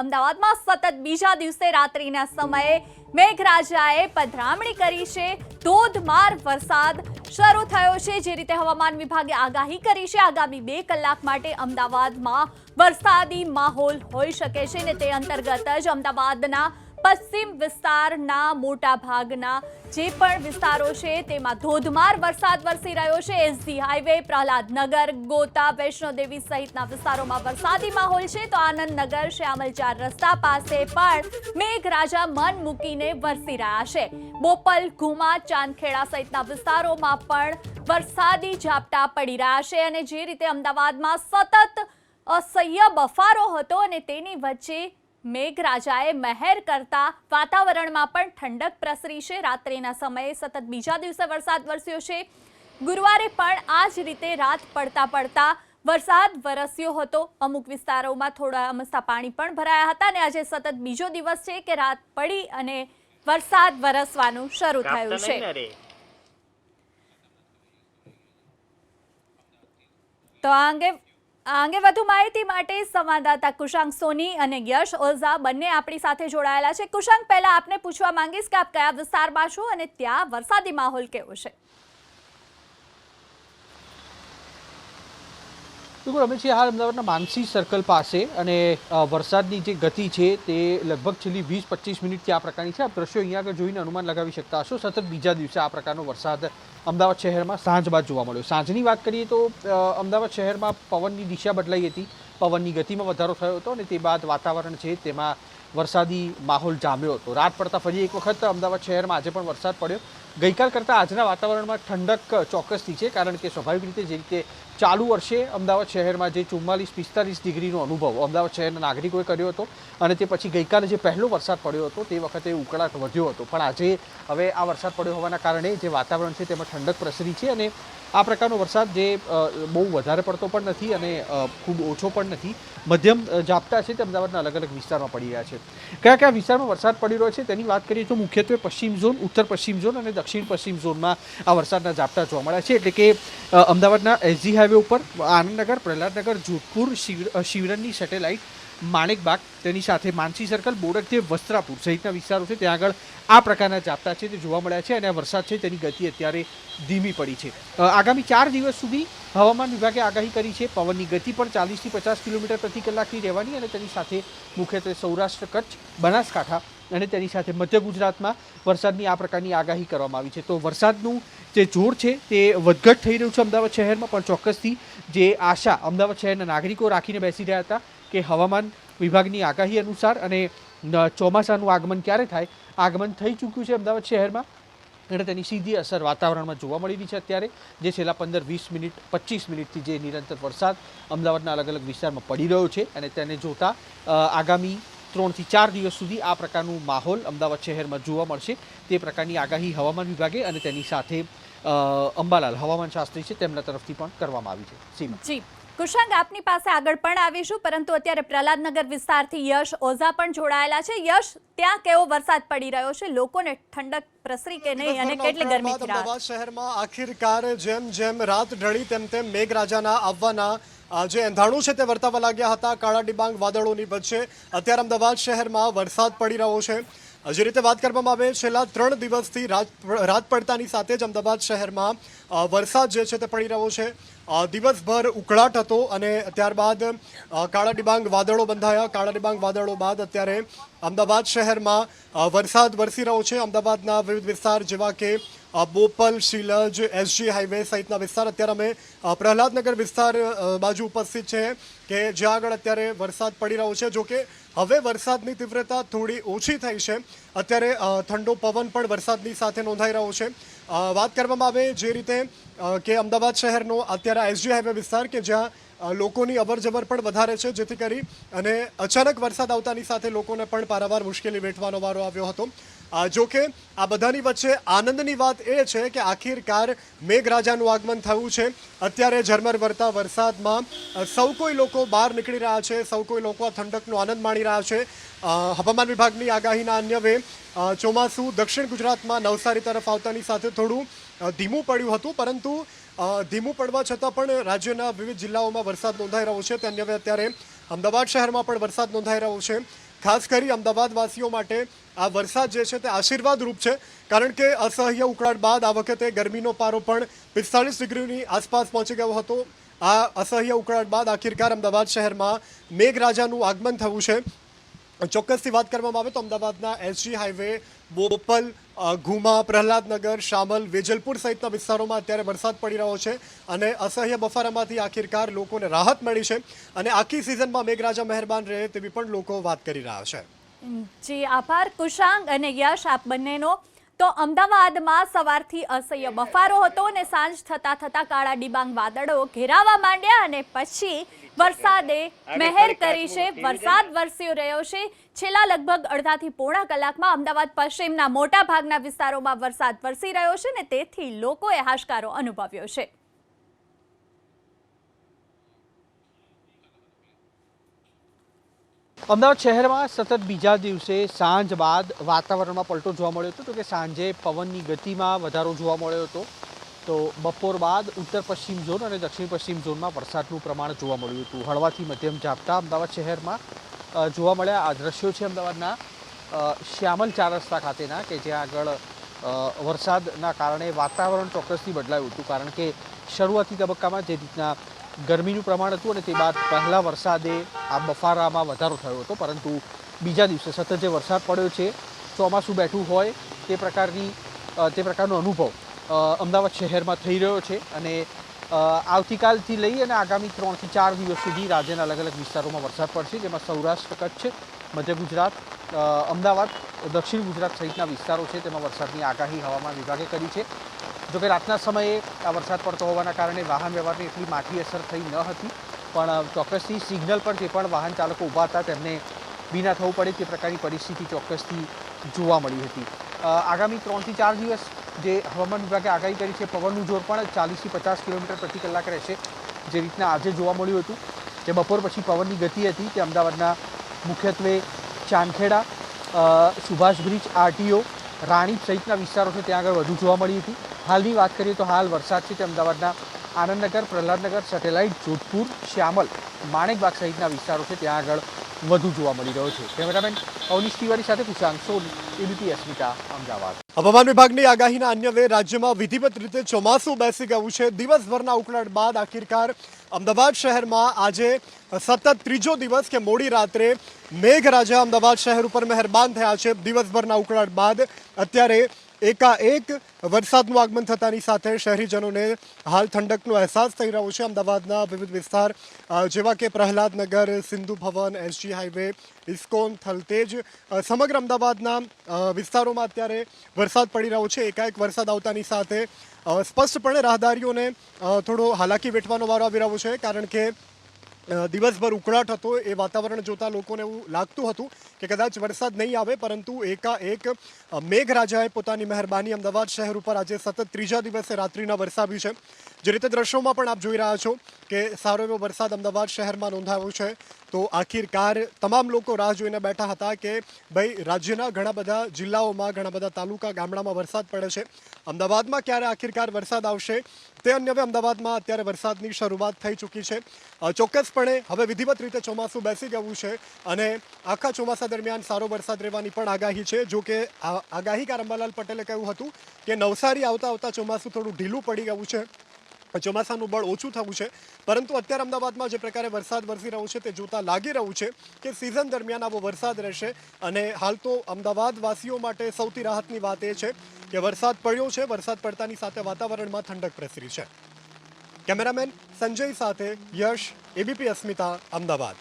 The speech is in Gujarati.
અમદાવાદમાં સતત બીજા દિવસે રાત્રિના સમયે મેઘરાજાએ પધરામણી કરી છે. ધોધમાર વરસાદ શરૂ થયો છે. જે રીતે હવામાન વિભાગે આગાહી કરી છે, આગામી બે કલાક માટે અમદાવાદમાં વરસાદી માહોલ હોઈ શકે છે ને તે અંતર્ગત જ અમદાવાદના પશ્ચિમ વિસ્તારના મોટા ભાગના જે પણ વિસ્તારો છે, તેમાં ધોધમાર વરસાદ વરસી રહ્યો છે. એસડી હાઈવે, પ્રહલાદનગર, ગોતા, વૈષ્ણોદેવી સહિતના વિસ્તારોમાં વરસાદી માહોલ છે. તો આનંદનગર, શ્યામલચાર રસ્તા પાસે પણ મેઘરાજા મન મૂકીને વરસી રહ્યા છે. બોપલ, ઘુમા, ચાંદખેડા સહિતના વિસ્તારોમાં પણ વરસાદી ઝાપટા પડી રહ્યા છે અને જે રીતે અમદાવાદમાં સતત અસહ્ય બફારો હતો અને તેની વચ્ચે મેઘરાજાએ મહેર કરતા વાતાવરણમાં પણ ઠંડક પ્રસરી છે. રાત્રિના સમયે સતત બીજા દિવસે વરસાદ વરસ્યો છે. ગુરુવારે પણ આ જ રીતે રાત પડતા પડતા વરસાદ વરસ્યો હતો. અમુક વિસ્તારોમાં થોડા અમસ્તા પાણી પણ ભરાયા હતા અને આજે સતત બીજો દિવસ છે કે રાત પડી અને વરસાદ વરસવાનું શરૂ થયું છે. તો આ અંગે આ અંગે વધુ માહિતી માટે સંવાદદાતા કુશાંક સોની અને યશ ઓઝા બંને આપણી સાથે જોડાયેલા છે. કુશાંક, પહેલા આપને પૂછવા માંગીશ કે આપ કયા વિસ્તારમાં છો અને ત્યાં વરસાદી માહોલ કેવો છે? બિલકુલ, અમે છીએ હાલ અમદાવાદના માનસી સર્કલ પાસે અને વરસાદની જે ગતિ છે તે લગભગ છેલ્લી વીસ પચીસ મિનિટથી આ પ્રકારની છે. આ દ્રશ્યો અહીંયા આગળ જોઈને અનુમાન લગાવી શકતા હશો. સતત બીજા દિવસે આ પ્રકારનો વરસાદ અમદાવાદ શહેરમાં સાંજ બાદ જોવા મળ્યો. સાંજની વાત કરીએ તો અમદાવાદ શહેરમાં પવનની દિશા બદલાઈ હતી. પવનની ગતિમાં વધારો થયો હતો અને તે બાદ વાતાવરણ છે તેમાં વરસાદી માહોલ જામ્યો હતો. રાત પડતા ફરી એક વખત અમદાવાદ શહેરમાં આજે પણ વરસાદ પડ્યો. ગઈકાલ કરતાં આજના વાતાવરણમાં ઠંડક ચોક્કસથી છે, કારણ કે સ્વાભાવિક રીતે જે રીતે ચાલુ વર્ષે અમદાવાદ શહેરમાં જે ચુમ્માલીસ, પિસ્તાલીસ ડિગ્રીનો અનુભવ અમદાવાદ શહેરના નાગરિકોએ કર્યો હતો અને તે પછી ગઈકાલે જે પહેલો વરસાદ પડ્યો હતો તે વખતે ઉકળાટ વધ્યો હતો. પણ આજે હવે આ વરસાદ પડ્યો હોવાના કારણે જે વાતાવરણ છે તેમાં ઠંડક પ્રસરી છે અને આ પ્રકારનો વરસાદ જે બહુ વધારે પડતો પણ નથી અને ખૂબ ઓછો પણ નથી. મધ્યમ ઝાપટા છે તે અમદાવાદના અલગ અલગ વિસ્તારમાં પડી રહ્યા છે. કયા કયા વિસ્તારમાં વરસાદ પડી રહ્યો છે તેની વાત કરીએ તો મુખ્યત્વે પશ્ચિમ ઝોન, ઉત્તર પશ્ચિમ ઝોન અને દક્ષિણ પશ્ચિમ ઝોનમાં આ વરસાદના ઝાપટા જોવા મળ્યા છે. એટલે કે અમદાવાદના એસજી હાઈવે ઉપર, આનંદનગર, પ્રહલાદનગર, જોધપુર, શિવ શિવરનની સેટેલાઇટ માણેકબાગ તેની સાથે માનસી સર્કલ, બોડકદેવ, વસ્ત્રાપુર સહિતના વિસ્તારો છે ત્યાં આગળ આ પ્રકારના ઝાપટા છે તે જોવા મળ્યા છે અને આ વરસાદ છે તેની ગતિ અત્યારે ધીમી પડી છે. આગામી ચાર દિવસ સુધી હવામાન વિભાગે આગાહી કરી છે. પવનની ગતિ પણ ચાલીસથી પચાસ કિલોમીટર પ્રતિ કલાકની રહેવાની અને તેની સાથે મુખ્યત્વે સૌરાષ્ટ્ર, કચ્છ, બનાસકાંઠા અને તેની સાથે મધ્ય ગુજરાતમાં વરસાદની આ પ્રકારની આગાહી કરવામાં આવી છે. તો વરસાદનું જે જોર છે તે વધઘટ થઈ રહ્યું છે અમદાવાદ શહેરમાં, પણ ચોક્કસથી જે આશા અમદાવાદ શહેરના નાગરિકો રાખીને બેસી રહ્યા હતા કે હવામાન વિભાગની આગાહી અનુસાર અને ચોમાસાનું આગમન ક્યારે થાય? આગમન થઈ ચૂક્યું છે અમદાવાદ શહેરમાં અને તેની સીધી અસર વાતાવરણમાં જોવા મળી રહી છે અત્યારે, જે છેલ્લા પંદર, વીસ મિનિટ, પચીસ મિનિટથી જે નિરંતર વરસાદ અમદાવાદના અલગ અલગ વિસ્તારમાં પડી રહ્યો છે અને તેને જોતા આગામી ત્રણથી ચાર દિવસ સુધી આ પ્રકારનું માહોલ અમદાવાદ શહેરમાં જોવા મળશે. તે પ્રકારની આગાહી હવામાન વિભાગે અને તેની સાથે અંબાલાલ હવામાન શાસ્ત્રી છે, તેમના તરફથી પણ કરવામાં આવી છે. સીમા. જી. કુશાંક આપની પાસે આગળ પણ આવીશું પરંતુ અત્યારે પ્રહલાદનગર વિસ્તારથી યશ ઓઝા પણ જોડાયેલા છે. યશ ત્યાં કેવો વરસાદ પડી રહ્યો છે? લોકોને ઠંડક પ્રસરી કે નહીં અને કેટલી રાહત અમદાવાદ શહેરમાં આખિરકાર જેમ જેમ રાત ઢળી તેમ તેમ મેઘરાજાના આવવાના જે એંધાણું છે તે વર્તાવા લાગ્યા હતા. કાળા ડિબાંગ વાદળોની વચ્ચે અત્યારે અમદાવાદ શહેરમાં વરસાદ પડી રહ્યો છે. જે રીતે વાત કરવામાં આવે છેલ્લા ત્રણ દિવસથી રાત રાત પડતાની સાથે જ અમદાવાદ શહેરમાં વરસાદ જે છે તે પડી રહ્યો છે. દિવસભર ઉકળાટ હતો અને ત્યારબાદ કાળા ડિબાંગ વાદળો બંધાયા. કાળા ડિબાંગ વાદળો બાદ અત્યારે અમદાવાદ શહેરમાં વરસાદ વરસી રહ્યો છે. અમદાવાદના વિવિધ વિસ્તાર જેવા કે બોપલ, શીલજ, એસજી હાઈવે સહિતના વિસ્તાર અત્યારે અમે પ્રહલાદનગર વિસ્તાર બાજુ ઉપસ્થિત છે કે જ્યાં આગળ અત્યારે વરસાદ પડી રહ્યો છે. જો કે હવે વરસાદની તીવ્રતા થોડી ઓછી થઈ છે. અત્યારે ઠંડો પવન પણ વરસાદની સાથે નોંધાઈ રહ્યો છે. વાત કરવામાં આવે જે રીતે કે અમદાવાદ શહેરનો અત્યારે એસજી હાઈવે વિસ્તાર કે જ્યાં લોકોની અવરજવર પણ વધારે છે, જેથી કરી અને અચાનક વરસાદ આવતાની સાથે લોકોને પણ પારાવાર મુશ્કેલી વેઠવાનો વારો આવ્યો હતો. જો કે આ બધાની વચ્ચે આનંદની વાત એ છે કે આખિરકાર મેઘરાજાનું આગમન થયું છે. અત્યારે ઝરમર વરતા વરસાદમાં સૌ કોઈ લોકો બહાર નીકળી રહ્યા છે, સૌ કોઈ લોકો આ ઠંડકનો આનંદ માણી રહ્યા છે. હવામાન વિભાગની આગાહીના અન્યવે ચોમાસું દક્ષિણ ગુજરાતમાં નવસારી તરફ આવતાની સાથે થોડું ધીમું પડ્યું હતું, પરંતુ ધીમું પડવા છતાં પણ રાજ્યના વિવિધ જિલ્લાઓમાં વરસાદ નોંધાઈ રહ્યો છે. તે અન્યવે અત્યારે અમદાવાદ શહેરમાં પણ વરસાદ નોંધાઈ રહ્યો છે. ખાસ કરી અમદાવાદવાસીઓ માટે આ વરસાદ જે છે તે આશીર્વાદ રૂપ છે, કારણ કે અસહ્ય ઉકળાટ બાદ આ વખતે ગરમીનો પારો પણ પિસ્તાળીસ ડિગ્રીની આસપાસ પહોંચી ગયો હતો. આ અસહ્ય ઉકળાટ બાદ આખિરકાર અમદાવાદ શહેરમાં મેઘરાજાનું આગમન થયું છે. ચોક્કસથી વાત કરવામાં આવે તો અમદાવાદના એસજી હાઈવે, બોપલ ઘુમા, પ્રહલાદનગર, શામલ, વેજલપુર સહિતના વિસ્તારોમાં અત્યારે વરસાદ પડી રહ્યો છે અને અસહ્ય બફારામાંથી આખિરકાર લોકોને રાહત મળી છે અને આખી સિઝનમાં મેઘરાજા મહેરબાન રહે તેવી પણ લોકો વાત કરી રહ્યા છે. જી, આભાર. કુશાંગ અને યશ, આપ બંનેનો તો અમદાવાદમાં સવારથી અસહ્ય બફારો હતો અને સાંજ થતા થતા કાળા ડિબાંગ વાદળો ઘેરાવા માંડ્યા અને પછી વરસાદે મહેર કરી છે. વરસાદ વરસ્યો રહ્યો છે. છેલ્લા લગભગ અડધાથી પોણા કલાકમાં અમદાવાદ પશ્ચિમના મોટા ભાગના વિસ્તારોમાં વરસાદ વરસી રહ્યો છે ને તેથી લોકોએ હાશકારો અનુભવ્યો છે. અમદાવાદ શહેરમાં સતત બીજા દિવસે સાંજ બાદ વાતાવરણમાં પલટો જોવા મળ્યો હતો, તો કે સાંજે પવનની ગતિમાં વધારો જોવા મળ્યો હતો. તો બપોર બાદ ઉત્તર પશ્ચિમ ઝોન અને દક્ષિણ પશ્ચિમ ઝોનમાં વરસાદનું પ્રમાણ જોવા મળ્યું હતું. હળવાથી મધ્યમ ઝાપટા અમદાવાદ શહેરમાં જોવા મળ્યા. આ દ્રશ્યો છે અમદાવાદના શ્યામલ ચાર રસ્તા ખાતેના કે જ્યાં આગળ વરસાદના કારણે વાતાવરણ ચોક્કસથી બદલાયું હતું. કારણ કે શરૂઆતી તબક્કામાં જે રીતના ગરમીનું પ્રમાણ હતું અને તે બાદ પહેલા વરસાદે આ બફારામાં વધારો થયો હતો, પરંતુ બીજા દિવસે સતત જે વરસાદ પડ્યો છે, ચોમાસું બેઠું હોય તે પ્રકારની તે પ્રકારનો અનુભવ અમદાવાદ શહેરમાં થઈ રહ્યો છે અને આવતીકાલથી લઈ અને આગામી ત્રણથી ચાર દિવસ સુધી રાજ્યના અલગ અલગ વિસ્તારોમાં વરસાદ પડશે, જેમાં સૌરાષ્ટ્ર, કચ્છ, મધ્ય ગુજરાત અમદાવાદ, દક્ષિણ ગુજરાત સહિતના વિસ્તારો છે, તેમાં વરસાદની આગાહી હવામાન વિભાગે કરી છે. જોકે રાતના સમયે આ વરસાદ પડતો હોવાના કારણે વાહન વ્યવહારની એટલી માઠી અસર થઈ ન હતી, પણ ચોક્કસથી સિગ્નલ પર જે પણ વાહન ચાલકો ઊભા હતા તેમને ભીના થવું પડે તે પ્રકારની પરિસ્થિતિ ચોક્કસથી જોવા મળી હતી. આગામી ત્રણથી ચાર દિવસ જે હવામાન વિભાગે આગાહી કરી છે, પવનનું જોર પણ ચાલીસથી પચાસ કિલોમીટર પ્રતિ કલાક રહેશે, જે રીતના આજે જોવા મળ્યું હતું. જે બપોર પછી પવનની ગતિ હતી તે અમદાવાદના મુખ્યત્વે ચાંદખેડા સુભાષ બ્રિજ, આરટીઓ, રાણીપ સહિતના વિસ્તારો છે ત્યાં આગળ વધુ જોવા મળી હતી. હાલની વાત કરીએ તો હાલ વરસાદ છે તે અમદાવાદના આનંદનગર, પ્રહલાદનગર, સેટેલાઇટ, જોધપુર, શ્યામલ, માણેકબાગ સહિતના વિસ્તારો છે ત્યાં આગળ વધુ જોવા મળી રહ્યો છે. કેમેરામેન અવનીશ તિવારી સાથે કુશાંક સોની, એબીપી અસ્મિતા, અમદાવાદ. હવામાન વિભાગની આગાહીના અન્ય વે રાજ્યમાં વિધિવત રીતે ચોમાસું બેસી ગયું છે. દિવસભરના ઉકળાટ બાદ આખિરકાર અમદાવાદ શહેરમાં આજે સતત ત્રીજો દિવસ કે મોડી રાત્રે મેઘરાજા અમદાવાદ શહેર ઉપર મહેરબાન થયા છે. દિવસભરના ઉકળાટ બાદ અત્યારે એકાએક વરસાદનું આગમન થતાની સાથે શહેરીજનોને હાલ ઠંડકનો અહેસાસ થઈ રહ્યો છે. અમદાવાદના વિવિધ વિસ્તાર જેવા કે Prahladnagar, Sindhu Bhavan, SG highway ISKCON, Thaltej સમગ્ર અમદાવાદના વિસ્તારોમાં અત્યારે વરસાદ પડી રહ્યો છે. એકાએક વરસાદ આવતાની સાથે સ્પષ્ટપણે રાહદારીઓને થોડો હાલાકી વેઠવાનો વારો આવી રહ્યો છે, કારણ કે દિવસભર ઉકળાટ હતો, એ વાતાવરણ જોતા લોકોને એવું લાગતું હતું કે કદાચ વરસાદ નહીં આવે, પરંતુ એકાએક મેઘરાજાએ પોતાની મહેરબાની અમદાવાદ શહેર ઉપર આજે સતત ત્રીજા દિવસે રાત્રિના વરસાવ્યું છે. જે રીતે દ્રશ્યોમાં પણ આપ જોઈ રહ્યા છો કે સારો એવો વરસાદ અમદાવાદ શહેરમાં નોંધાયો છે, તો આખિરકાર તમામ લોકો રાહ જોઈને બેઠા હતા કે ભાઈ રાજ્યના ઘણા બધા જિલ્લાઓમાં, ઘણા બધા તાલુકા, ગામડામાં વરસાદ પડે છે. અમદાવાદમાં ક્યારે આખિરકાર વરસાદ આવશે, તે અન્ય હવે અમદાવાદમાં અત્યારે વરસાદની શરૂઆત થઈ ચૂકી છે. ચોક્કસપણે હવે વિધિવત રીતે ચોમાસું બેસી ગયું છે અને આખા ચોમાસા દરમિયાન સારો વરસાદ રહેવાની પણ આગાહી છે. જો કે આગાહીકાર અંબાલાલ પટેલે કહ્યું હતું કે નવસારી આવતા આવતા ચોમાસું થોડું ઢીલું પડી ગયું છે. ચોમાસાનું બળ ઓછું થવું છે. પરંતુ અત્યારે અમદાવાદમાં જે પ્રકારે વરસાદ વરસી રહ્યો છે તે જોતા લાગી રહ્યું છે કે સિઝન દરમિયાન આવો વરસાદ રહેશે. અને હાલ તો અમદાવાદવાસીઓ માટે સૌથી રાહતની વાત એ છે કે વરસાદ પડ્યો છે. વરસાદ પડતાની સાથે વાતાવરણમાં ઠંડક પ્રસરી છે. કેમેરામેન સંજય સાથે યશ, એબીપી અસ્મિતા, અમદાવાદ.